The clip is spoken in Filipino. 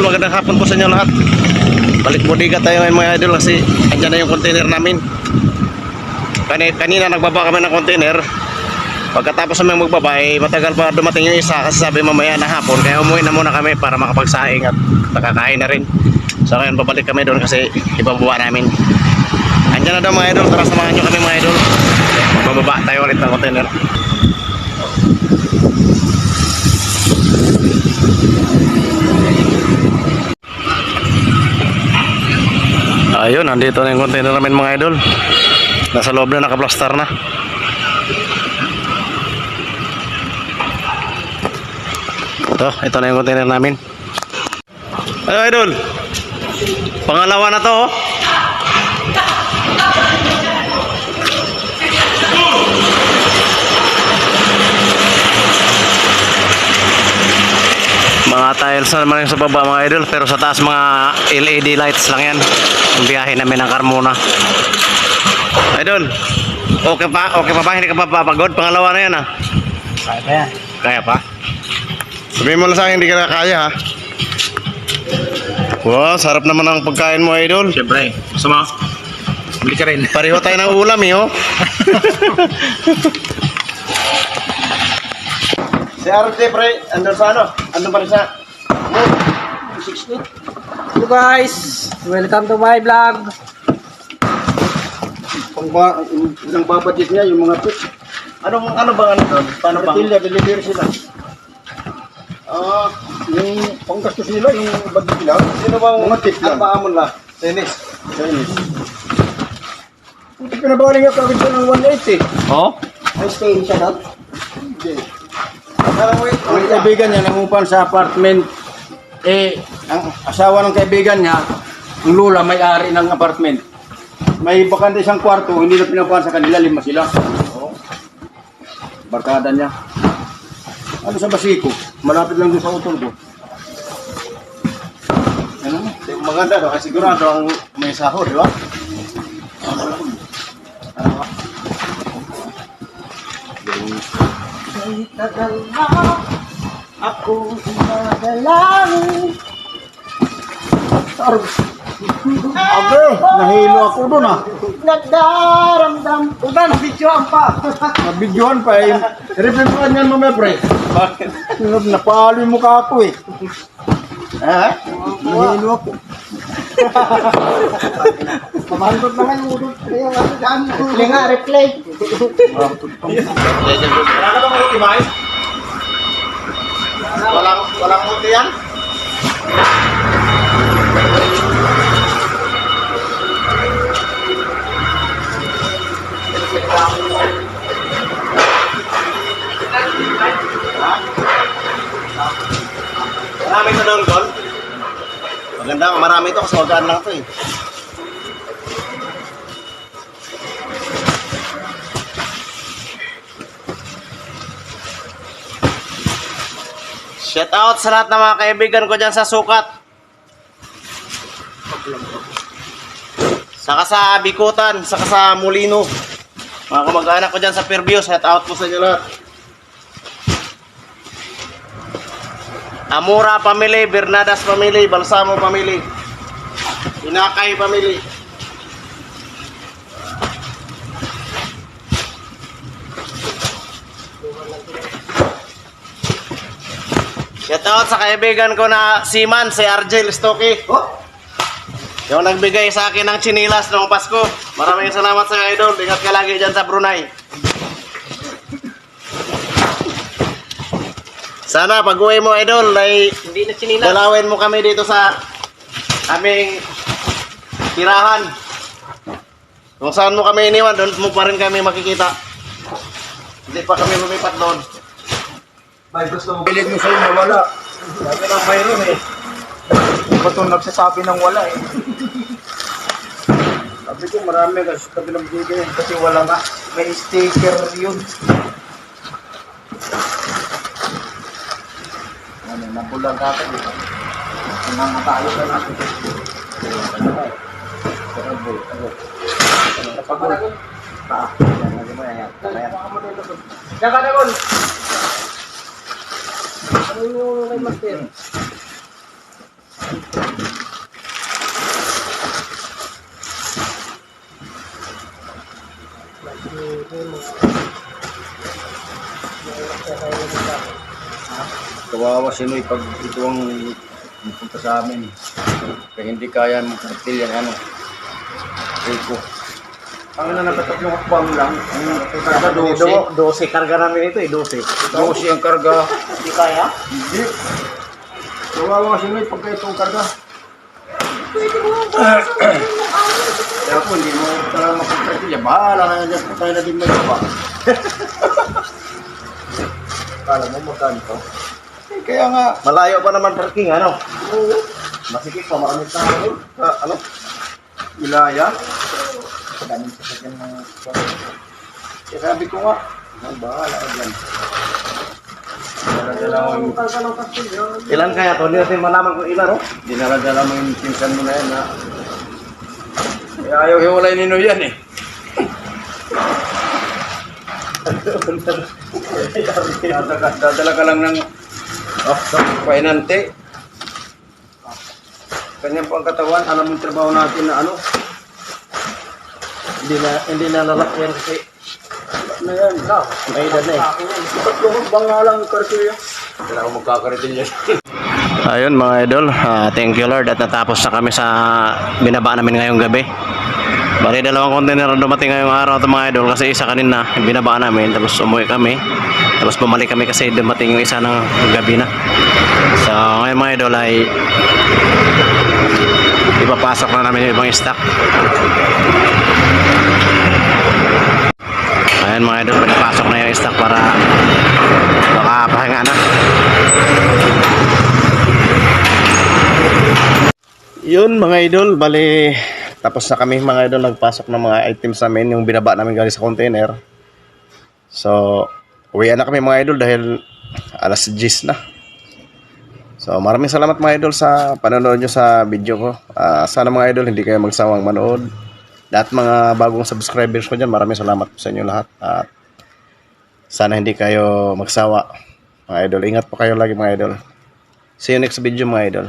idol, magandang hapon po sa inyo lahat. Balik bodega tayo ngayon mga idol kasi andyan na yung container namin. Kanina, kanina nagbaba kami ng container. Pagkatapos namin magbaba, eh, matagal pa dumating yung isa kasi sabi mamaya na hapon. Kaya umuwi na muna kami para makapagsaing at nakakain na rin. So ngayon babalik kami doon kasi ibababa namin. Andyan na daw mga idol, tara samahan nyo kami mga idol. Magbaba tayo ulit ng container. Ayun, nandito na yung container namin mga idol. Nasa loob na, nakaplastar na. Ito, ito na yung container namin. Ano idol? Pangalawa na to oh. Mga tiles na naman yung sa baba mga idol pero sa taas mga LED lights lang yan. Yung biyahe namin ng Carmona. Idol, okay pa? Okay pa ba? Hindi ka pa papagod? Pangalawa na yan ah. Kaya pa yan. Kaya pa? Sabihin mo lang sa akin, hindi ka na kaya ha. Wow, sarap naman ang pagkain mo, idol. Siyempre. Gusto mo? Bili ka rin. Pareho tayo ng ulam eh, oh. si RJ, pre, andun sa ano? Andun pa rin sa... Hello guys! Welcome to my vlog. Pang ba, ang babadget niya, yung mga pit. Anong, ano bang ano doon? Paano bang? Deliver, deliver sila. Ah, yung panggastos nila, yung budget nila. Sino bang mga tip lang? Ang paamon lang. Tennis. Tennis. Pinabaling nga kagad siya ng 180. Oh? May stay siya doon? Hindi. Ang kaibigan niya nangupan sa apartment, eh, ang asawa ng kaibigan niya, ang lula may-ari ng apartment. May bakante isang kwarto, hindi na pinapahan sa kanila, lima sila. Barkada niya. Ano sa Basico? Malapit lang doon sa utol ko. Ano? Maganda daw sigurado ang may sahod, di ba? Tagal na ako nadalangin. Abe, nahilo ako doon ah. Nagdaramdam. Ugan, videoan pa. Nabidyohan pa eh. Representahan niyan mamaya pre. Bakit? Napalo yung mukha ko eh. Ha? Nahilo ako. Pamandot yung udot. Yung ano dyan. Huli nga, replay. Bang multi, Mike? Walang, walang multi yan? Marami sa doon, Gol. Maganda, marami ito kasi magaan lang ito eh. Shout out sa lahat ng mga kaibigan ko dyan sa sukat. Saka sa Bikutan, saka sa Molino. Mga kamag-anak ko dyan sa Fairview, shout out po sa inyo lahat. Amura family, Bernadas family, Balsamo family, Inakay family. Shout out sa kaibigan ko na Siman, si Argel Stocky. Yung nagbigay sa akin ng chinilas noong Pasko. Maraming salamat sa idol. Ingat ka lagi dyan sa Brunei. Sana pag uwi mo, idol, ay Hindi na chinila. dalawin mo kami dito sa aming tirahan. Kung saan mo kami iniwan, doon mo pa rin kami makikita. Hindi pa kami lumipat doon. Pilit mo sa'yo nawala. Sabi lang mayroon eh. Ba't itong nagsasabi ng wala eh? Sabi ko marami kasi sabi ng bigay kasi wala nga. May sticker yun. Ano, nabulag ka ito. Nang tayo ka natin. Napagod. Ah, yan, lagi mo yan. Yan. Diyan ka na, Gol. Ano yung kay Master? Kawawa si Noy pag ito ang pupunta sa amin. Kaya hindi kaya ng kartil yan, ano. Rico. Ang ina nagkatatlong akbang lang, ang karga 12. 12 karga namin ito eh, 12. 12 ang karga. Hindi kaya? Hindi. Kawawa si Noy pagka itong karga. Kaya po, hindi mo talaga makapagkartil yan. Bahala na yan, tayo na din may baba. Kala mo magkano to? Eh, kaya nga, Malayo pa naman parking, ano? Oo. Masikip pa, maraming tao. Ah, ano? Ilaya. Daming sasakyan ng... Kaya sabi ko nga, ang bahala ka dyan. Ilan kaya to? Hindi natin malaman kung ilan, oh. dinala-dala mo yung pinsan mo na yan, ha? Kaya ayaw hiwalay ni Noy yan, eh. Dadala, ka lang ng oh, painante. Kanyang po ang katawan, alam mo yung trabaho natin na ano, Hindi na, hindi na lalakyan kasi na yan, na. may edad na eh. Tatlong bang nga lang kartuya. Kailangan ko magkakaritin yan. Ayun mga idol, Ah, thank you Lord at natapos na kami sa binaba namin ngayong gabi. Bali dalawang container ang dumating ngayong araw ito mga idol kasi isa kanina binaba namin tapos umuwi kami. Tapos bumalik kami kasi dumating yung isa ng gabi na. So ngayon mga idol ay ipapasok na namin yung ibang stock. Ayan mga idol, pinapasok na yung stock para makapahinga na. Yun mga idol, bali tapos na kami mga idol nagpasok ng mga items namin yung binaba namin galing sa container. So, uwi na kami mga idol dahil alas 10 na. So, maraming salamat mga idol sa panonood nyo sa video ko. Ah, sana mga idol hindi kayo magsawang manood. Lahat mga bagong subscribers ko dyan, maraming salamat po sa inyo lahat. At sana hindi kayo magsawa mga idol. Ingat po kayo lagi mga idol. See you next video mga idol.